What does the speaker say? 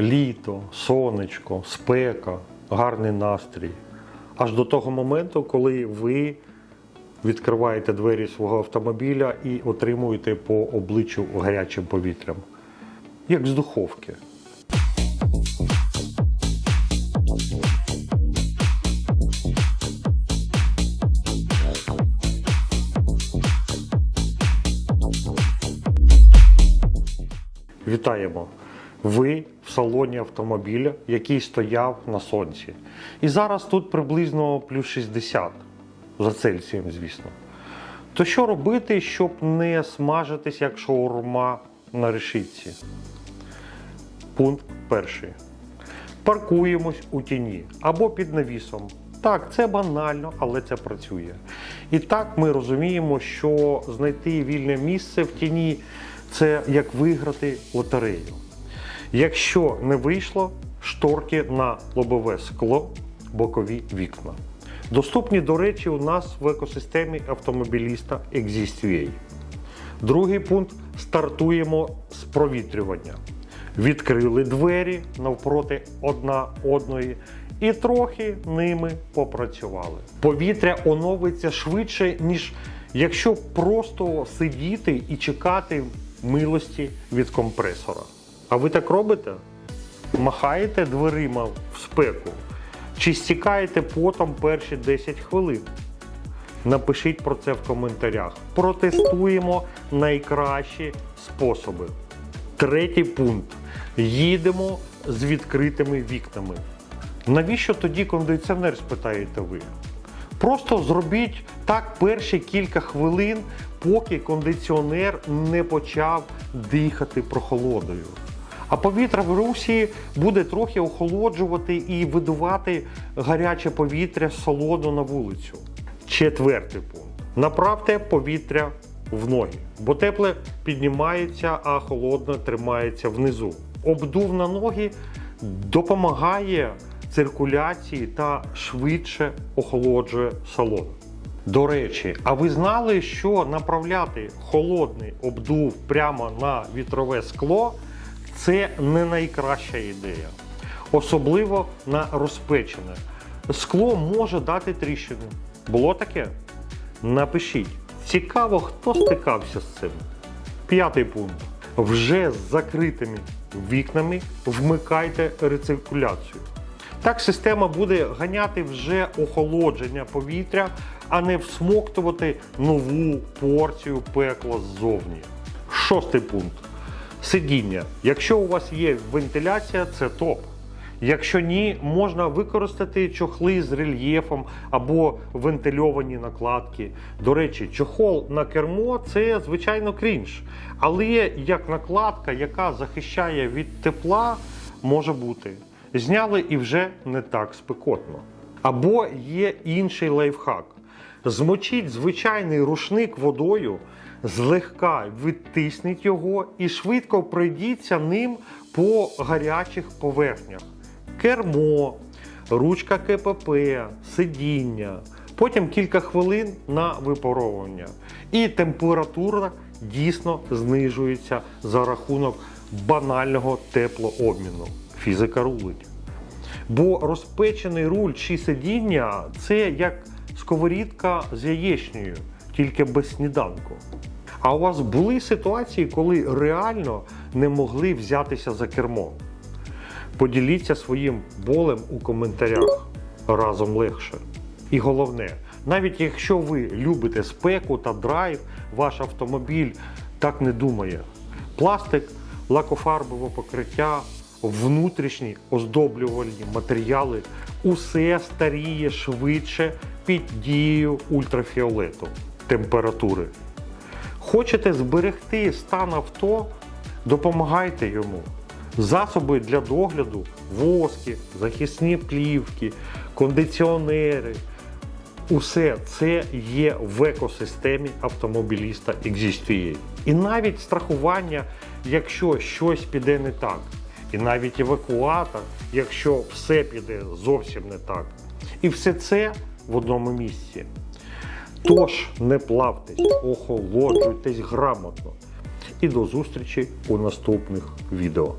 літо, сонечко, спека, гарний настрій. Аж до того моменту, коли ви відкриваєте двері свого автомобіля і отримуєте по обличчю гарячим повітрям, як з духовки. Вітаємо! Ви в салоні автомобіля, який стояв на сонці. І зараз тут приблизно плюс 60 за Цельсієм, звісно. То що робити, щоб не смажитись як шаурма на решітці? Пункт перший. Паркуємось у тіні або під навісом. Так, це банально, але це працює. І так ми розуміємо, що знайти вільне місце в тіні це як виграти лотерею. Якщо не вийшло, шторки на лобове скло, бокові вікна. Доступні, до речі, у нас в екосистемі автомобіліста ExistUA. Другий пункт стартуємо з провітрювання. Відкрили двері навпроти одна одної і трохи ними попрацювали. Повітря оновиться швидше, ніж якщо просто сидіти і чекати милості від компресора. А ви так робите? Махаєте дверима в спеку чи стікаєте потом перші 10 хвилин? Напишіть про це в коментарях. Протестуємо найкращі способи. Третій пункт. Їдемо з відкритими вікнами. Навіщо тоді кондиціонер, спитаєте ви? Просто зробіть так перші кілька хвилин, поки кондиціонер не почав дихати прохолодою. А повітря в русі буде трохи охолоджувати і видувати гаряче повітря з салону на вулицю. Четвертий пункт. Направте повітря в ноги, бо тепле піднімається, а холодне тримається внизу. Обдув на ноги допомагає циркуляції та швидше охолоджує салон. До речі, а ви знали, що направляти холодний обдув прямо на вітрове скло це не найкраща ідея, особливо на розпечене. Скло може дати тріщину. Було таке? Напишіть. Цікаво, хто стикався з цим. П'ятий пункт. Вже з закритими вікнами вмикайте рециркуляцію. Так система буде ганяти вже охолодження повітря, а не всмоктувати нову порцію пекла ззовні. Шостий пункт. Сидіння. Якщо у вас є вентиляція, це топ. Якщо ні, можна використати чохли з рельєфом або вентильовані накладки. До речі, чохол на кермо це звичайно крінж. Але як накладка, яка захищає від тепла, може бути. Зняли і вже не так спекотно. Або є інший лайфхак. Змочіть звичайний рушник водою, злегка відтисніть його і швидко пройдіться ним по гарячих поверхнях. Кермо, ручка КПП, сидіння. Потім кілька хвилин на випаровування. І температура дійсно знижується за рахунок банального теплообміну. Фізика рулить. Бо розпечений руль чи сидіння це як сковорідка з яєчнею, тільки без сніданку. А у вас були ситуації, коли реально не могли взятися за кермо? Поділіться своїм болем у коментарях разом легше. І головне, навіть якщо ви любите спеку та драйв, ваш автомобіль так не думає. Пластик, лакофарбове покриття, внутрішні оздоблювальні матеріали усе старіє швидше під дією ультрафіолету температури. Хочете зберегти стан авто, допомагайте йому. Засоби для догляду, воски, захисні плівки, кондиціонери. Усе це є в екосистемі автомобіліста ExistUA. І навіть страхування, якщо щось піде не так. І навіть евакуатор, якщо все піде зовсім не так. І все це в одному місці. Тож не плавтесь, охолоджуйтесь грамотно. І до зустрічі у наступних відео.